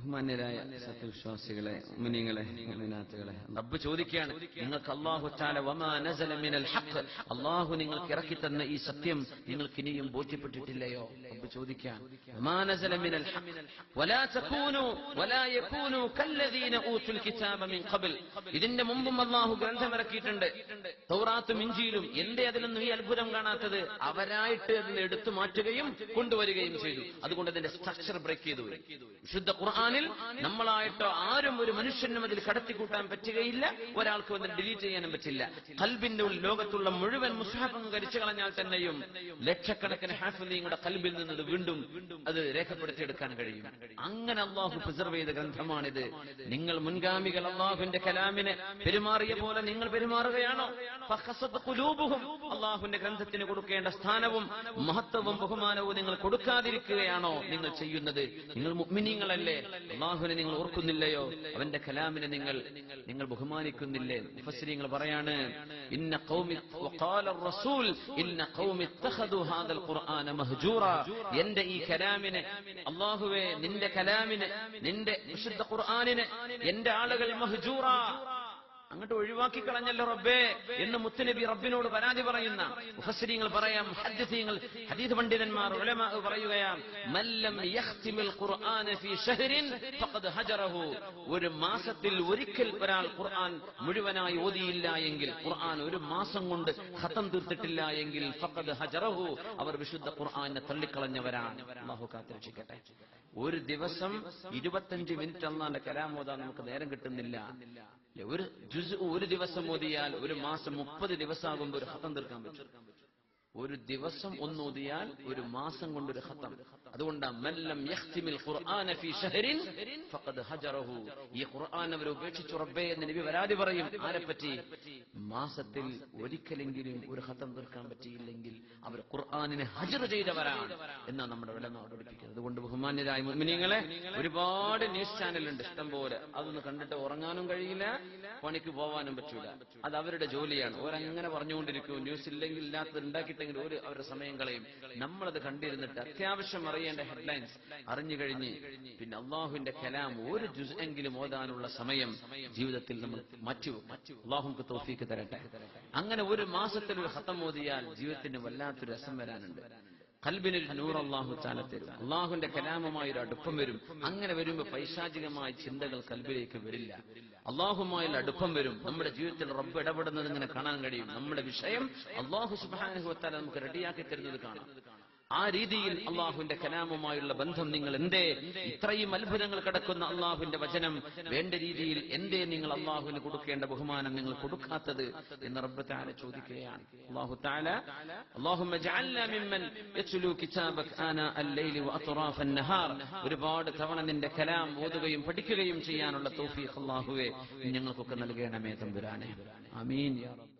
ബഹുമാന്യരായ സത്യവിശ്വാസികളെ മുനിങ്ങളെ മുനിനാത്തുകളെ റബ്ബ് ചോദിക്കുകയാണ് നിങ്ങൾക്ക് അള്ളാഹു അള്ളാഹു നിങ്ങൾക്ക് ഇറക്കി തന്ന ഈ സത്യം നിങ്ങൾക്ക് ഇനിയും ബോധ്യപ്പെട്ടിട്ടില്ലയോ? റബ്ബ് ചോദിക്കാൻ ഇതിന്റെ മുമ്പും അള്ളാഹു ഗ്രന്ഥം ഇറക്കിയിട്ടുണ്ട്. തൗറാത്തും ഇഞ്ചിയിലും എന്റെ അതിലൊന്നും ഈ അത്ഭുതം കാണാത്തത്? അവരായിട്ട് അതിൽ എടുത്തു മാറ്റുകയും കൊണ്ടുവരികയും ചെയ്തു. അതുകൊണ്ട് അതിന്റെ സ്ട്രക്ചർ ബ്രേക്ക് ചെയ്തു. വിശുദ്ധ വിശുദ്ധ ഖുർആനിൽ നമ്മളായിട്ടോ ആരും ഒരു മനുഷ്യനും അതിൽ കടത്തിക്കൂട്ടാൻ പറ്റുകയില്ല ഒരാൾക്ക് അതിൽ ഡിലീറ്റ് ചെയ്യാനും പറ്റില്ല. കൽബിന്റെ ലോകത്തുള്ള മുഴുവൻ മുസ്ഹാഫും കരിച്ചു കളഞ്ഞാൽ തന്നെയും ലക്ഷക്കണക്കിന് ഹാഫിയുടെ കൽബിൽ നിന്ന് വീണ്ടും അത് രേഖപ്പെടുത്തിയെടുക്കാൻ കഴിയും. അങ്ങനെ അള്ളാഹു പ്രിസർവ് ചെയ്ത ഗ്രന്ഥമാണിത്. നിങ്ങൾ മുൻഗാമികൾ അള്ളാഹുവിന്റെ കലാമിനെ പെരുമാറിയ പോലെ നിങ്ങൾ പെരുമാറുകയാണോ? അള്ളാഹുവിന്റെ ഗ്രന്ഥത്തിന് കൊടുക്കേണ്ട സ്ഥാനവും മഹത്വവും ബഹുമാനവും നിങ്ങൾ കൊടുക്കാതിരിക്കുകയാണോ നിങ്ങൾ ചെയ്യുന്നത്? നിങ്ങൾ മുഅ്മിനീങ്ങളല്ലേ? അള്ളാഹുവിനെ നിങ്ങൾ ഓർക്കുന്നില്ലയോ? അവന്റെ കലാമിനെ നിങ്ങൾ നിങ്ങൾ ബഹുമാനിക്കുന്നില്ലേ? മുഫസ്സിരിങ്ങൾ പറയാണ് ഇന്ന ഖൗമി വഖാല റസൂൽ ഇന്ന ഖൗമി ഇത്തഖദു ഹാദൽ ഖുർആന മഹ്ജൂറ. എന്റെ ഈ കലാമിനെ അള്ളാഹുവേ നിന്റെ കലാമിനെ നിന്റെ വിശുദ്ധ ഖുർആനിനെ എന്റെ ആളുകൾ മഹ്ജൂറ. അങ്ങോട്ട് ഒഴിവാക്കി കളഞ്ഞല്ലോ റബ്ബേ എന്ന് മുത്തുനബി റബ്ബിനോട് പരാതി പറയുന്ന മുഹസരിങ്ങൾ പറയാം ഹദ്ദിസീങ്ങൾ ഹദീസ് പണ്ഡിതന്മാർ ഉലമാ പറയുകയാം മല്ലം യഖ്തിമിൽ ഖുർആന ഫീ ഷഹ്രിൻ ഫഖദ് ഹജറഹു. ഒരു മാസത്തിൽ ഒരിക്കൽ ഒരാൾ ഖുർആൻ മുഴുവനായി ഓതിയില്ല എങ്കിൽ ഖുർആൻ ഒരു മാസം കൊണ്ട് ഖതം തീർത്തിട്ടില്ല എങ്കിൽ ഫഖദ് ഹജറഹു അവർ വിശുദ്ധ ഖുർആനെ തള്ളിക്കളഞ്ഞവരാണ്. അല്ലാഹു കാത്തിരക്ഷിക്കട്ടെ. ഒരു ദിവസം ഇരുപത്തഞ്ച് മിനിറ്റ് അന്നാന്റെ കലാമോദാൻ നമുക്ക് നേരം കിട്ടുന്നില്ല. ഒരു ജുസ് ഒരു ദിവസം ഓതിയാൽ ഒരു മാസം മുപ്പത് ദിവസമാകുമ്പോൾ ഒരു ഹത്തം തീർക്കാൻ പറ്റും. ഒരു ദിവസം ഒന്നോതിയാൽ ഒരു മാസം കൊണ്ടൊരു ഖത്തം. അതുകൊണ്ട് ഖുർആന ഫീ ഷഹരിൻ ഫഖദ് ഹജറഹു. ഈ ഖുർആൻ അവർ ഉപേക്ഷിച്ചു റബ്ബേ എന്ന് നബി വരാതി പറയും. ആരെപ്പറ്റി? മാസത്തിൽ ഒരിക്കലെങ്കിലും ഒരു ഖത്തം തീർക്കാൻ പറ്റിയില്ലെങ്കിൽ അവർ ഖുർആനിനെ ഹജർ ചെയ്തവരാണ് എന്നാണ് നമ്മുടെ വിലമ പഠിപ്പിക്കുന്നത്. അതുകൊണ്ട് ബഹുമാന്യരായ മുഅ്മിനീങ്ങളെ ഒരുപാട് ന്യൂസ് ചാനലുണ്ട് ഇഷ്ടം പോലെ അതൊന്ന് കണ്ടിട്ട് ഉറങ്ങാനും കഴിയില്ല പണിക്ക് പോവാനും പറ്റൂല. അത് അവരുടെ ജോലിയാണ്. ഓരങ്ങനെ പറഞ്ഞുകൊണ്ടിരിക്കും. ന്യൂസ് ഇല്ലെങ്കിൽ ഇല്ലാത്തത് ഉണ്ടാക്കിയിട്ടെങ്കിൽ ഒരു അവരുടെ സമയം കളയും. നമ്മളത് കണ്ടിരുന്നിട്ട് അത്യാവശ്യം അറിയേണ്ട ഹെഡ്ലൈൻസ് അറിഞ്ഞു കഴിഞ്ഞ് പിന്നെ അള്ളാഹുവിന്റെ കലാം ഒരു ജുസ് എങ്കിലും ഓതാനുള്ള സമയം ജീവിതത്തിൽ നമ്മൾ മറ്റു അള്ളാഹുക്ക് തോഫീക്ക് തരട്ടെ. അങ്ങനെ ഒരു മാസത്തിൽ ഒരു ഹത്തം ഓതിയാൽ ജീവിതത്തിന് വല്ലാത്തൊരു രസം വരാനുണ്ട്. കൽബിനൊരു നൂർ അള്ളാഹു താല തരും കലാമുമായി ഒരു അടുപ്പം വരും. അങ്ങനെ വരുമ്പോൾ പൈശാചികമായ ചിന്തകൾ കൽബിലേക്ക് വരില്ല. അള്ളാഹുമായുള്ള അടുപ്പം വരും. നമ്മുടെ ജീവിതത്തിൽ റബ്ബ് ഇടപെടുന്നത് ഇങ്ങനെ കാണാൻ കഴിയും. നമ്മുടെ വിഷയം അള്ളാഹു സുബാനുഭവത്താൽ നമുക്ക് റെഡിയാക്കി തരുന്നത് കാണാം. ആ രീതിയിൽ അള്ളാഹുവിന്റെ കലാമുമായുള്ള ബന്ധം നിങ്ങൾ എന്തേ? ഇത്രയും അത്ഭുതങ്ങൾ കിടക്കുന്ന അള്ളാഹുവിന്റെ വചനം വേണ്ട രീതിയിൽ എന്തേ നിങ്ങൾ അള്ളാഹുവിന് കൊടുക്കേണ്ട ബഹുമാനം നിങ്ങൾ കൊടുക്കാത്തത് എന്ന് റബ്ബത്താല ചോദിക്കുകയാണ്. ഒരുപാട് തവണ നിന്റെ കലാം ഓതുകയും പഠിക്കുകയും ചെയ്യാനുള്ള തോഫി അള്ളാഹുവെ ഞങ്ങൾക്കൊക്കെ നൽകണമേ തമ്പുരാനെ. അമീൻ